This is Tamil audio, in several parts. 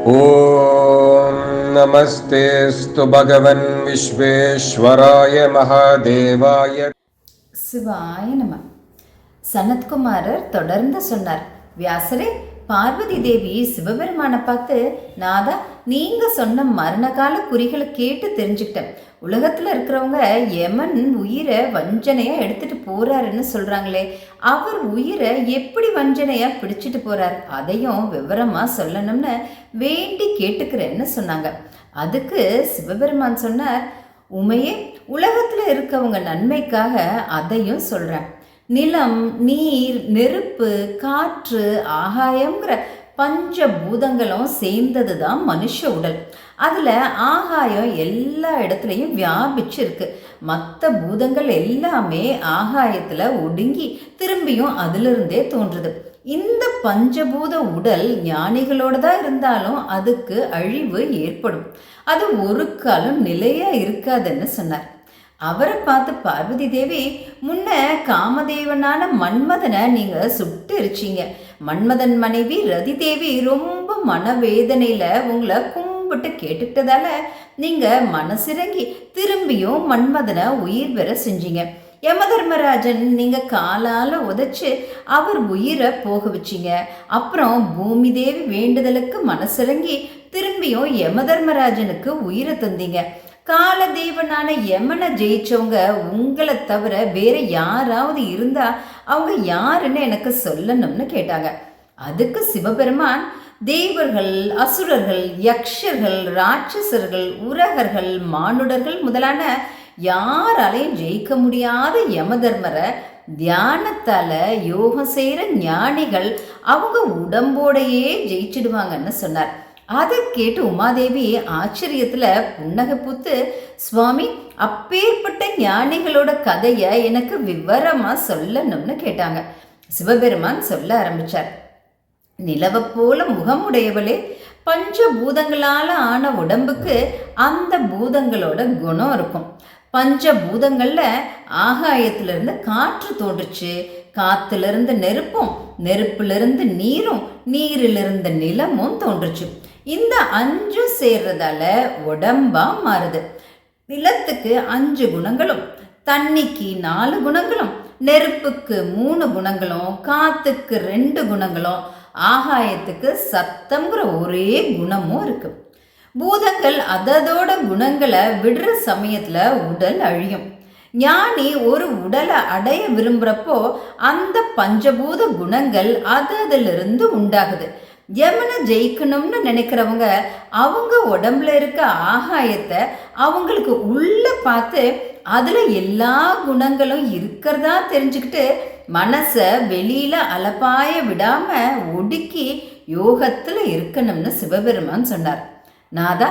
ॐ नमस्तेऽस्तु भगवन् विश्वेश्वराय महादेवाय சிவாய நம சனத்குமாரர் தொடர்ந்து சொன்னார் வியாசரே பார்வதி தேவி சிவபெருமானை பார்த்து நாதா நீங்க சொன்ன மரணகால குறிகளை கேட்டு தெரிஞ்சுக்கிட்டேன். உலகத்துல இருக்கிறவங்க யமன் உயிரை வஞ்சனையா எடுத்துட்டு போறாருன்னு சொல்றாங்களே அவர் உயிரை எப்படி வஞ்சனையா பிடிச்சிட்டு போறார்? அதையும் விவரமா சொல்லணும்னு வேண்டி கேட்டுக்கிறேன்னு சொன்னாங்க. அதுக்கு சிவபெருமான் சொன்னார் உமையே உலகத்துல இருக்கவங்க நன்மைக்காக அதையும் சொல்றேன். நிலம் நீர் நெருப்பு காற்று ஆகாயம்ங்கிற பஞ்ச பூதங்களும் சேர்ந்தது தான் மனுஷ உடல். அதில் ஆகாயம் எல்லா இடத்துலையும் வியாபிச்சு இருக்கு மற்ற பூதங்கள் எல்லாமே ஆகாயத்தில் ஒடுங்கி திரும்பியும் அதிலிருந்தே தோன்றுது. இந்த பஞ்சபூத உடல் ஞானிகளோட தான் இருந்தாலும் அதுக்கு அழிவு ஏற்படும். அது ஒரு காலம் நிலையாக இருக்காதுன்னு சொன்னார். அவரை பார்த்து பார்வதி தேவி முன்ன காமதேவனான மன்மதனை நீங்க சுட்டு இருச்சிங்க மன்மதன் மனைவி ரதி தேவி ரொம்ப மனவேதனையில உங்களை கும்பிட்டு கேட்டுக்கிட்டதால நீங்க மனசிறங்கி திரும்பியும் மன்மதனை உயிர் பெற செஞ்சீங்க. யமதர்மராஜன் நீங்க காலால உதைச்சு அவர் உயிரை போக வச்சிங்க. அப்புறம் பூமி தேவி வேண்டுதலுக்கு மனசிறங்கி திரும்பியும் யமதர்மராஜனுக்கு உயிரை தந்தீங்க. காலதேவனான யமனை ஜெயிச்சவங்க உங்களை தவிர வேற யாராவது இருந்தா அவங்க யாருன்னு எனக்கு சொல்லணும்னு கேட்டாங்க. அதுக்கு சிவபெருமான் தேவர்கள் அசுரர்கள் யக்ஷர்கள் ராட்சசர்கள் உரகர்கள் மானுடர்கள் முதலான யாராலையும் ஜெயிக்க முடியாத யமதர்மரை தியானத்தால யோகம் செய்கிற ஞானிகள் அவங்க உடம்போடையே ஜெயிச்சிடுவாங்கன்னு சொன்னார். அதை கேட்டு உமாதேவி ஆச்சரியத்தில் புன்னகை பூத்து சுவாமி அப்பேற்பட்ட ஞானிகளோட கதையை எனக்கு விவரமாக சொல்லணும்னு கேட்டாங்க. சிவபெருமான் சொல்ல ஆரம்பித்தார் நிலவை போல முகமுடையவளே பஞ்ச பூதங்களால் ஆன உடம்புக்கு அந்த பூதங்களோட குணம் இருக்கும். பஞ்ச பூதங்களில் ஆகாயத்திலிருந்து காற்று தோன்றுச்சு. காத்திலிருந்து நெருப்பும் நெருப்பிலிருந்து நீரும் நீரிலிருந்து நிலமும் தோன்றுச்சு. இந்த அஞ்சும் சேர்றதால உடம்பா மாறுது. நிலத்துக்கு அஞ்சு குணங்களும் தண்ணிக்கு நாலு குணங்களும் நெருப்புக்கு மூணு குணங்களும் காத்துக்கு ரெண்டு குணங்களும் ஆகாயத்துக்கு சத்தம்ங்கிற ஒரே குணமும் இருக்கு. பூதங்கள் அததோட குணங்களை விடுற சமயத்துல உடல் அழியும். ஞானி ஒரு உடலை அடைய விரும்புறப்போ அந்த பஞ்சபூத குணங்கள் அது அதிலிருந்து உண்டாகுது. யமனை ஜெயிக்கணும்னு நினைக்கிறவங்க அவங்க உடம்புல இருக்க ஆகாயத்தை அவங்களுக்கு உள்ள பார்த்து அதில் எல்லா குணங்களும் இருக்கிறதா தெரிஞ்சுக்கிட்டு மனசை வெளியில் அலப்பாய விடாமல் ஒடுக்கி யோகத்தில் இருக்கணும்னு சிவபெருமான் சொன்னார். நாதா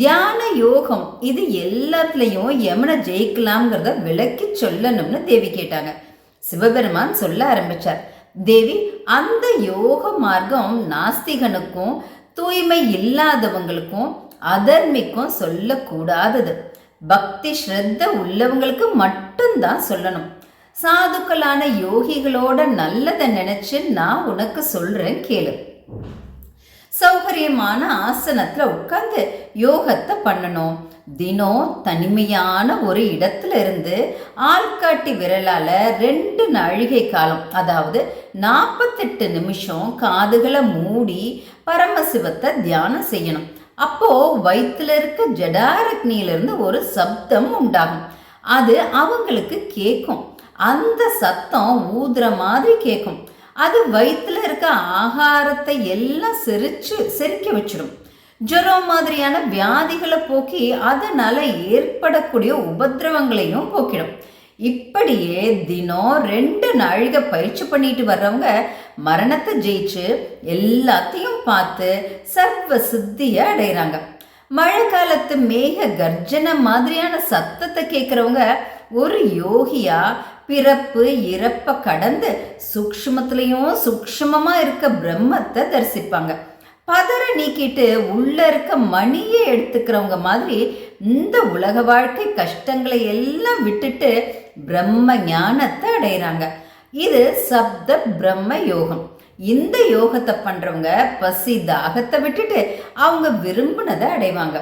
தியான யோகம் இது எல்லாத்துலேயும் யமனை ஜெயிக்கலாம்ங்கிறத விளக்கி சொல்லணும்னு தேவி கேட்டாங்க. சிவபெருமான் சொல்ல ஆரம்பிச்சார். தேவி அந்த யோக மார்க்கம் நாஸ்திகனுக்கும் தூய்மை இல்லாதவங்களுக்கும் அதர்மிக்கும் சொல்லக்கூடாதது. பக்தி ஸ்ரத்த உள்ளவங்களுக்கு மட்டும்தான் சொல்லணும். சாதுக்களான யோகிகளோட நல்லதை நினைச்சு நான் உனக்கு சொல்றேன் கேளு. சௌகரியமான ஆசனத்துல உட்கார்ந்து யோகத்தை பண்ணணும். தினம் தனிமையான ஒரு இடத்துல இருந்து ஆள்காட்டி விரலால ரெண்டு நழிகை காலம் அதாவது நாற்பத்தெட்டு நிமிஷம் காதுகளை மூடி பரமசிவத்தை தியானம் செய்யணும். அப்போ வயிற்றுல இருக்க ஜடாரக்னியிலிருந்து ஒரு சப்தம் உண்டாகும். அது அவங்களுக்கு கேட்கும். அந்த சத்தம் ஊதுற மாதிரி கேட்கும். அது வயிற்றுல இருக்க ஆகாரத்தை எல்லாம் செரிச்சு செரிக்க வச்சிடும். ஜுரம் மாதிரியான வியாதிகளை போக்கி அதனால ஏற்படக்கூடிய உபதிரவங்களையும் போக்கிடும். இப்படியே தினம் ரெண்டு நாழிகை பயிற்சி பண்ணிட்டு வர்றவங்க மரணத்தை ஜெயிச்சு எல்லாத்தையும் பார்த்து சர்வ சித்தியை அடைகிறாங்க மழை காலத்து மேக கர்ஜனை மாதிரியான சத்தத்தை கேட்குறவங்க ஒரு யோகியா பிறப்பு இறப்பை கடந்து சூக்ஷ்மத்திலையும் சூக்ஷ்மமா இருக்க பிரம்மத்தை தரிசிப்பாங்க. பதற நீக்கிட்டு உள்ள இருக்க மணியை எடுத்துக்கிறவங்க மாதிரி இந்த உலக வாழ்க்கை கஷ்டங்களை எல்லாம் விட்டுட்டு பிரம்ம ஞானத்தை அடையிறாங்க. இது சப்த பிரம்ம யோகம். இந்த யோகத்தை பண்றவங்க பசி தாகத்தை விட்டுட்டு அவங்க விரும்பினதை அடைவாங்க.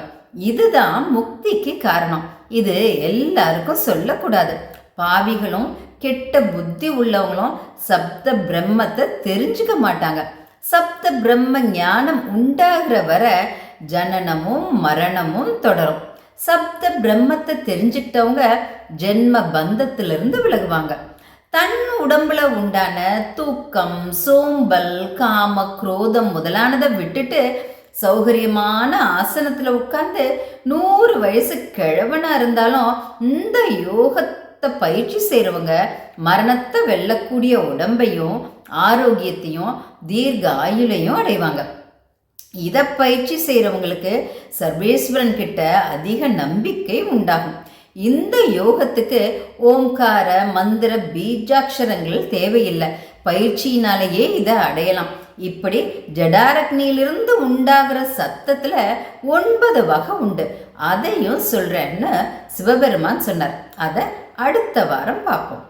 இதுதான் முக்திக்கு காரணம். இது எல்லாருக்கும் சொல்லக்கூடாது. பாவிகளும் கெட்ட புத்தி உள்ளவங்களும் சப்த பிரம்மத்தை தெரிஞ்சுக்க மாட்டாங்க. சப்த பிரம்ம ஞானம் உண்டாகிற வர ஜனனமும் மரணமும் தொடரும். சப்த பிரம்மத்தை தெரிஞ்சுக்கிட்டவங்க ஜென்ம பந்தத்திலிருந்து விலகுவாங்க. தன் உடம்புல உண்டான தூக்கம் சோம்பல் காம குரோதம் முதலானதை விட்டுட்டு சௌகரியமான ஆசனத்தில் உட்கார்ந்து நூறு வயசு கிழவனாக இருந்தாலும் இந்த யோகத்தை பயிற்சி செய்கிறவங்க மரணத்தை வெல்லக்கூடிய உடம்பையும் ஆரோக்கியத்தையும் தீர்க்க ஆயுளையும் அடைவாங்க. இதை பயிற்சி செய்கிறவங்களுக்கு சர்வேஸ்வரன் கிட்ட அதிக நம்பிக்கை உண்டாகும். இந்த யோகத்துக்கு ஓம்கார மந்திர பீஜாட்சரங்கள் தேவையில்லை. பயிற்சியினாலேயே இதை அடையலாம். இப்படி ஜடாரக்னியிலிருந்து உண்டாகிற சத்தத்தில் ஒன்பது வகை உண்டு. அதையும் சொல்கிறேன்னு சிவபெருமான் சொன்னார். அதை அடுத்த வாரம் பார்ப்போம்.